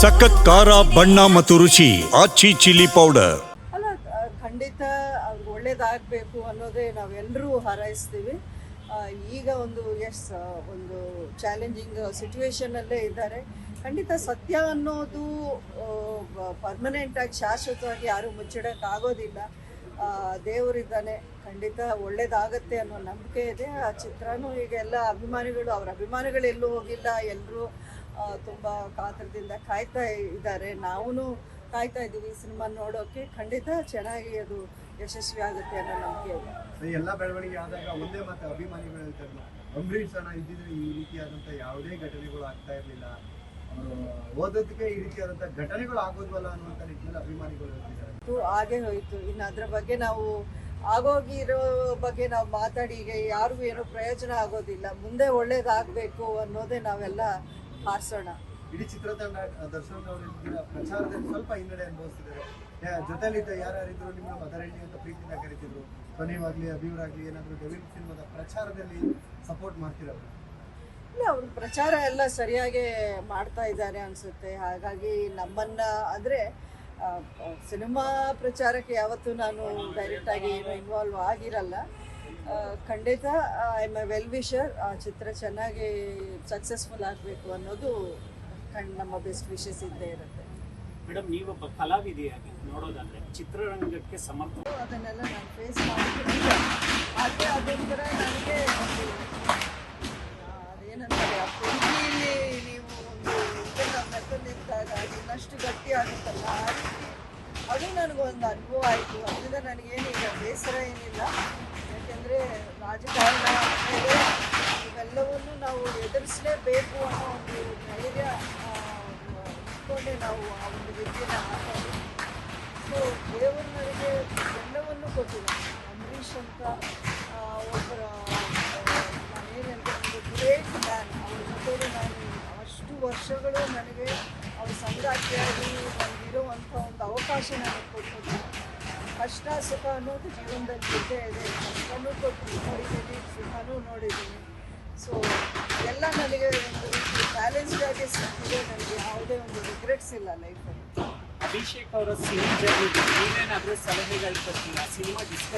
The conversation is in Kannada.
ಸಖತ್ ಖಾರ, ಬಣ್ಣ ಮತ್ತು ರುಚಿ ಆಚಿ ಚಿಲ್ಲಿ ಪೌಡರ್. ಅಲ್ಲ ಖಂಡಿತ ಒಳ್ಳೇದಾಗಬೇಕು ಅನ್ನೋದೇ ನಾವೆಲ್ಲರೂ ಹಾರೈಸ್ತೀವಿ. ಈಗ ಒಂದು ಎಸ್ ಒಂದು ಚಾಲೆಂಜಿಂಗ್ ಸಿಚುವೇಶನಲ್ಲೇ ಇದ್ದಾರೆ. ಖಂಡಿತ ಸತ್ಯ ಅನ್ನೋದು ಪರ್ಮನೆಂಟಾಗಿ ಶಾಶ್ವತವಾಗಿ ಯಾರೂ ಮುಚ್ಚಿಡೋಕ್ಕಾಗೋದಿಲ್ಲ ಆಗೋದಿಲ್ಲ. ದೇವರಿದ್ದಾನೆ ಖಂಡಿತ ಒಳ್ಳೇದಾಗತ್ತೆ ಅನ್ನೋ ನಂಬಿಕೆ ಇದೆ. ಆ ಚಿತ್ರನೂ ಈಗ ಎಲ್ಲ ಅಭಿಮಾನಿಗಳು, ಅವ್ರ ಅಭಿಮಾನಿಗಳು ಎಲ್ಲೂ ಹೋಗಿಲ್ಲ ಎಲ್ಲರೂ ತುಂಬ ಕಾತರದಿಂದ ಕಾಯ್ತಾ ಇದ್ದಾರೆ. ನಾವೂ ಕಾಯ್ತಾ ಇದ್ದೀವಿ ಸಿನಿಮಾ ನೋಡೋಕೆ. ಖಂಡಿತ ಚೆನ್ನಾಗಿ ಅದು ಯಶಸ್ವಿ ಆಗುತ್ತೆ ಅನ್ನೋ ನಂಬಿಕೆ ಇದೆ. ಎಲ್ಲ ಬೆಳವಣಿಗೆ ಆದಾಗ ಒಂದೇ ಮತ್ತೆ ಅಭಿಮಾನಿಗಳು ಹೇಳ್ತಾರೆ ಅಂಬರೀಷ್ ಅಣ್ಣ ಇದ್ದಿದ್ರೆ ಈ ರೀತಿಯಾದಂಥ ಯಾವುದೇ ಘಟನೆಗಳು ಆಗ್ತಾ ಇರಲಿಲ್ಲ. ಓದೋದಕ್ಕೆ ಈ ರೀತಿಯಾದಂಥ ಘಟನೆಗಳು ಆಗೋದ್ವಲ್ಲ ಅನ್ನುವಂಥ ನಿಟ್ಟಿನಲ್ಲಿ ಅಭಿಮಾನಿಗಳು ಹೇಳ್ತಿದ್ದಾರೆ. ಹಾಗೆ ಹೋಯ್ತು ಹೋಯಿತು. ಇನ್ನು ಅದ್ರ ಬಗ್ಗೆ ನಾವು ಆಗೋಗಿರೋ ಬಗ್ಗೆ ನಾವು ಮಾತಾಡಿ ಈಗ ಯಾರಿಗೂ ಏನೂ ಪ್ರಯೋಜನ ಆಗೋದಿಲ್ಲ. ಮುಂದೆ ಒಳ್ಳೇದಾಗಬೇಕು ಅನ್ನೋದೇ ನಾವೆಲ್ಲ ಹಾರಿಸೋಣ ಇಡೀ ಚಿತ್ರತಂಡ ದರ್ಶನ್ ಅವರ ಪ್ರಚಾರದಲ್ಲಿ ಸ್ವಲ್ಪ ಹಿನ್ನಡೆ ಅನುಭವಿಸ್ತಿದ್ದಾರೆ. ಜೊತೆಲಿದ್ದ ಯಾರ್ಯಾರಿದ್ರು ನಿಮ್ಮ ಮದರಳ್ಳಿ ಅಂತ ಪ್ರೀತಿಯಿಂದ ಕರಿತಿದ್ರು. ಕೊನೆವಾಗ್ಲಿ ಅಭಿವರಾಗ್ಲಿ ಏನಾದರೂ ಡೆವಿಲ್ ಸಿನಿಮಾದ ಪ್ರಚಾರದಲ್ಲಿ ಸಪೋರ್ಟ್ ಮಾಡ್ತಿರೋರು ಇಲ್ಲ ಅವ್ರ ಪ್ರಚಾರ ಎಲ್ಲ ಸರಿಯಾಗಿ ಮಾಡ್ತಾ ಇದ್ದಾರೆ ಅನಿಸುತ್ತೆ. ಹಾಗಾಗಿ ನಮ್ಮನ್ನ ಆದರೆ ಸಿನಿಮಾ ಪ್ರಚಾರಕ್ಕೆ ಯಾವತ್ತೂ ನಾನು ಡೈರೆಕ್ಟಾಗಿ ಏನು ಇನ್ವಾಲ್ವ್ ಆಗಿರಲ್ಲ. ಖಂಡಿತ I am a well wisher ಆ ಚಿತ್ರ ಚೆನ್ನಾಗಿ ಸಕ್ಸಸ್ಫುಲ್ ಆಗಬೇಕು ಅನ್ನೋದು ಖಂಡ್ ನಮ್ಮ ಬೆಸ್ಟ್ ವಿಶಸ್ ಇದ್ದೇ ಇರುತ್ತೆ. ಮೇಡಮ್ ನೀವೊಬ್ಬ ಕಲಾವಿದೆಯಾಗಿ ನೋಡೋದಾದ್ರೆ ಚಿತ್ರರಂಗಕ್ಕೆ ಸಮರ್ಥ ಅದನ್ನೆಲ್ಲ ನಾನು ಫೇಸ್ ಮಾಡಿದ್ದೀನಿ. ಆದರೆ ಅದೊಂಥರ ನನಗೆ ಒಂದು ಅದೇನಂತಾರೆ ಆ ಪ್ರೀತಿಲಿ ನೀವು ಒಂದು ಇದನ್ನ ಮೆತ್ತಲಿದ್ದಾಗ ಇನ್ನಷ್ಟು ಗಟ್ಟಿ ಆಗುತ್ತಲ್ಲ ಆ ರೀತಿ ಅದು ನನಗೊಂದು ಅನುಭವ ಆಯಿತು. ಅದರಿಂದ ನನಗೇನೀಗ ಬೇಸರ ಏನಿಲ್ಲ. ಯಾಕೆಂದರೆ ರಾಜಕಾರಣ ಇವೆಲ್ಲವನ್ನು ನಾವು ಎದುರಿಸಲೇಬೇಕು ಅನ್ನೋ ಒಂದು ಧೈರ್ಯ ಇಟ್ಕೊಂಡೆ ನಾವು ಆ ಒಂದು ವ್ಯಕ್ತಿಯನ್ನು ಹಾಕೋದು ಸೊ ದೇವರು ನನಗೆ ಎಲ್ಲವನ್ನು ಕೊಟ್ಟಿದೆ ಅಂಬರೀಷ್ ಅಂತ ಒಬ್ಬರ ನಾನೇನಂತ ಒಂದು ಗ್ರೇಟ್ ಮ್ಯಾನ್ ಅವ್ರ ಜೊತೆಗೆ ನಾನು ಅಷ್ಟು ವರ್ಷಗಳು ನನಗೆ ಅವ್ರ ಸಂಗಾತಿಯಾಗಿ ನನಗಿರುವಂಥ ಒಂದು ಅವಕಾಶ ನನಗೆ ಕೊಟ್ಟಿದ್ದು. ಕಷ್ಟ ಸುಖ ಅನ್ನೋದು ಜೀವನದಲ್ಲಿ ಇದ್ದೇ ಇದೆ. ಕಷ್ಟನೂ ಕೊಟ್ಟು ನೋಡಿದ್ದೀನಿ, ಸುಖನೂ ನೋಡಿದ್ದೀನಿ. ಸೊ ಎಲ್ಲ ನನಗೆ ಒಂದು ರೀತಿ ಬ್ಯಾಲೆನ್ಸ್ಡ್ ಆಗಿ ಸಿಕ್ಕಿದೆ. ನನಗೆ ಯಾವುದೇ ಒಂದು ರಿಗ್ರೆಟ್ಸ್ ಇಲ್ಲ ಲೈಫಲ್ಲಿ ಅಭಿಷೇಕ್ ಅವರ ಸಿನಿಮಾ ನೀವೇನಾದ್ರೂ ಸಲಹೆಗಳು ಕೊಡ್ತೀರಾ? Cinema discuss